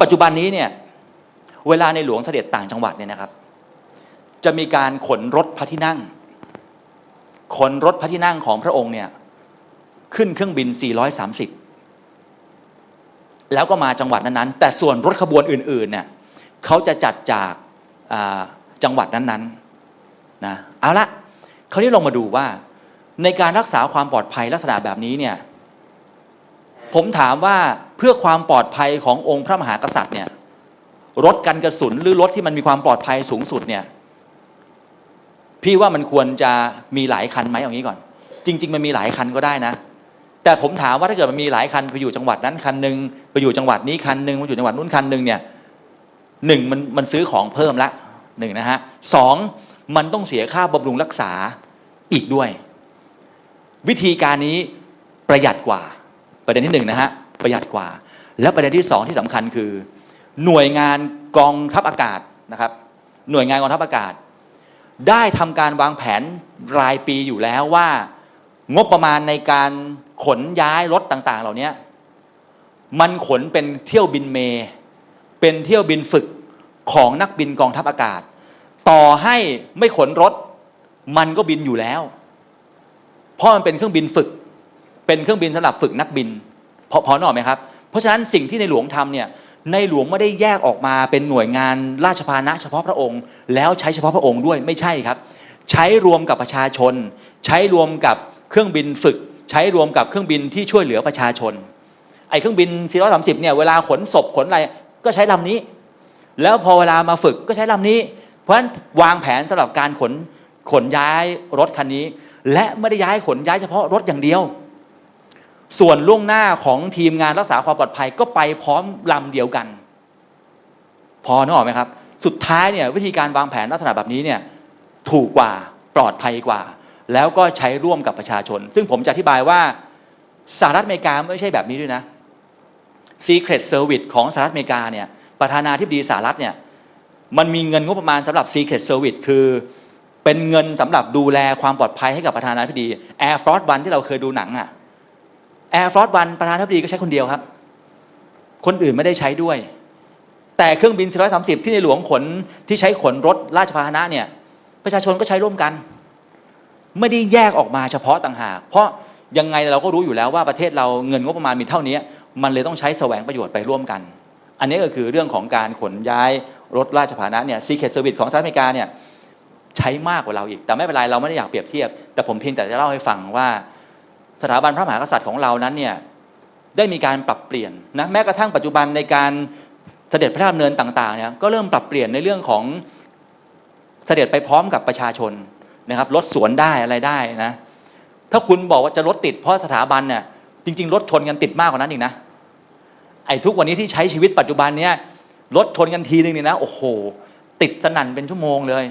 ปัจจุบันนี้เนี่ยเวลาในหลวงเสด็จต่างจังหวัดเนี่ยนะครับ จะมีการขนรถพระที่นั่ง ขนรถพระที่นั่งของพระองค์เนี่ยขึ้นเครื่องบิน 430 แล้วก็มาจังหวัดนั้นๆ แต่ส่วนรถขบวนอื่นๆเนี่ยเขาจะจัดจากาจังหวัดนั้นๆนะเอาละคราวนี้ลองมาดูว่าในการรักษาความปลอดภัยลักษณะแบบนี้เนี่ย ผมถามว่าเพื่อความปลอดภัยขององค์พระมหากษัตริย์เนี่ยรถกันกระสุนหรือรถที่มันมีความปลอดภัยสูงสุดเนี่ยพี่ว่ามันควรจะมีหลายคันไหมเอางี้ก่อน จริง ๆ มันมีหลายคันก็ได้นะ แต่ผมถามว่าถ้าเกิดมันมีหลายคันไปอยู่จังหวัดนั้นคันหนึ่งไปอยู่จังหวัดนี้คันหนึ่งไปอยู่จังหวัดนู้นคันหนึ่งเนี่ยหนึ่งมันมันซื้อของเพิ่มละหนึ่งนะฮะสองมันต้องเสียค่าบำรุงรักษาอีกด้วย วิธีการนี้ประหยัดกว่า ประเด็นที่หนึ่งนะฮะประหยัดกว่า และประเด็นที่สองที่สำคัญคือ หน่วยงานกองทัพอากาศนะครับ หน่วยงานกองทัพอากาศ ได้ทำการวางแผนรายปีอยู่แล้วว่า งบประมาณในการขนย้ายรถต่าง ๆ เหล่านี้มันขนเป็นเที่ยวบินเม เป็นเที่ยวบินฝึกของนักบินกองทัพอากาศ ต่อให้ไม่ขนรถ มันก็บินอยู่แล้ว เพราะมันเป็นเครื่องบินฝึก เป็นเครื่องบินสำหรับฝึกนักบินพอพอนึกออกไหมครับ เพราะฉะนั้นสิ่งที่ในหลวงทำเนี่ยในหลวงไม่ได้แยกออกมาเป็นหน่วยงานราชพานะเฉพาะพระองค์ แล้วใช้เฉพาะพระองค์ด้วยไม่ใช่ครับ ใช้รวมกับประชาชน ใช้รวมกับเครื่องบินฝึก ใช้รวมกับเครื่องบินที่ช่วยเหลือประชาชนไอ้เครื่องบิน 430 เนี่ยเวลาขนศพขนอะไรก็ใช้ลำนี้ แล้วพอเวลามาฝึกก็ใช้ลำนี้ เพราะฉะนั้นวางแผนสำหรับการขนขนย้ายรถคันนี้ และไม่ได้ย้ายขนย้ายเฉพาะรถอย่างเดียว ส่วนล่วงหน้าของทีมงานรักษาความปลอดภัยก็ไปพร้อมลำเดียวกัน พอนึกออกไหมครับ สุดท้ายเนี่ยวิธีการวางแผนลักษณะแบบนี้เนี่ยถูกกว่าปลอดภัยกว่า แล้วก็ใช้ร่วมกับประชาชน ซึ่งผมจะอธิบายว่าสหรัฐอเมริกาไม่ใช่แบบนี้ด้วยนะ Secret Service ของสหรัฐอเมริกาเนี่ยประธานาธิบดีสหรัฐเนี่ยมันมีเงินงบประมาณสำหรับ Secret Service คือเป็นเงินสำหรับดูแลความปลอดภัยให้กับประธานาธิบดี Air Force One ที่เราเคยดูหนังอะ Air Force One ประธานาธิบดีก็ใช้คนเดียวครับ คนอื่นไม่ได้ใช้ด้วย แต่เครื่องบิน 430 ที่ในหลวงขนที่ใช้ขนรถราชพาหนะเนี่ยประชาชนก็ใช้ร่วมกัน ไม่ได้แยกออกมาเฉพาะต่างหาก เพราะยังไงเราก็รู้อยู่แล้วว่าประเทศเราเงินงบประมาณมีเท่านี้ มันเลยต้องใช้แสวงประโยชน์ไปร่วมกัน อันนี้ก็คือเรื่องของการขนย้ายรถราชพาหนะเนี่ยซีเคทเซอร์วิสของสหรัฐอเมริกาเนี่ยใช้มากกว่าเราอีก แต่ไม่เป็นไรเราไม่ได้อยากเปรียบเทียบ แต่ผมเพียงแต่จะเล่าให้ฟังว่า สถาบันพระมหากษัตริย์ของเรานั้นเนี่ยได้มีการปรับเปลี่ยนนะแม้กระทั่งปัจจุบันในการเสด็จพระราชดำเนินต่างๆเนี่ยก็เริ่มปรับเปลี่ยนในเรื่องของเสด็จไปพร้อมกับประชาชนนะครับรถสวนได้อะไรได้นะถ้าคุณบอกว่าจะรถติดเพราะสถาบันเนี่ยจริง ๆ รถชนกันติดมากกว่านั้นอีกนะไอ้ทุกวันนี้ที่ใช้ชีวิตปัจจุบันเนี่ยรถชนกันทีนึงเนี่ยนะโอ้โห ติดสนั่นเป็นชั่วโมงเลย